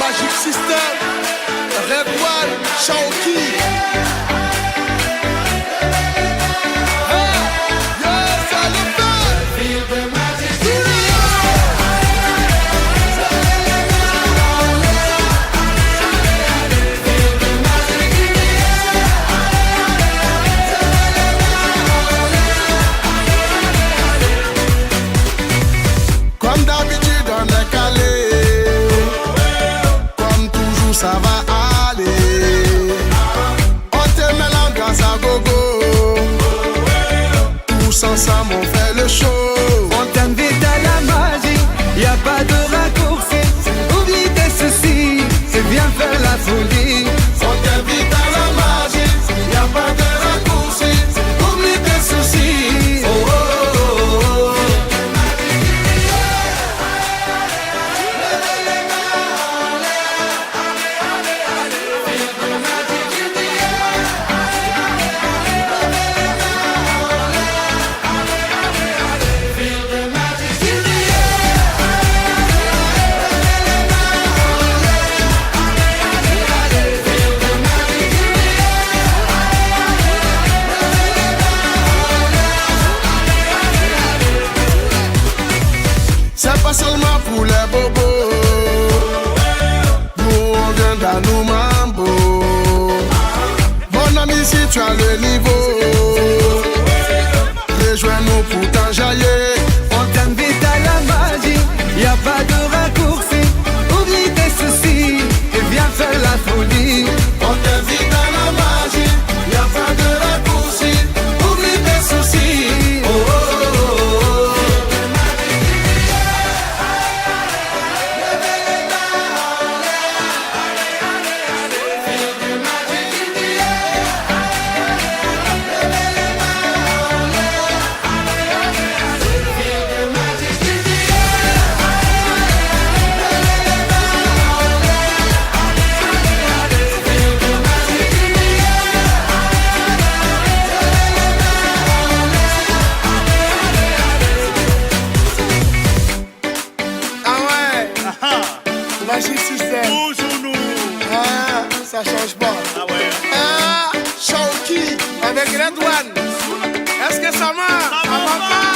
Magic System, Red Chanty. Tous ensemble, on fait le show. On t'invite à la magie, y a pas de raccourci. Oublie tes soucis, c'est bien faire la folie. Pas seulement pour les bobos. Nous, on vient nos mambo. Mon ami, si tu as le niveau, Toujours nous. Ah, ça change pas. Ah ouais. Ah, Shaoki avec Red One. Est-ce que ça marche? Ça.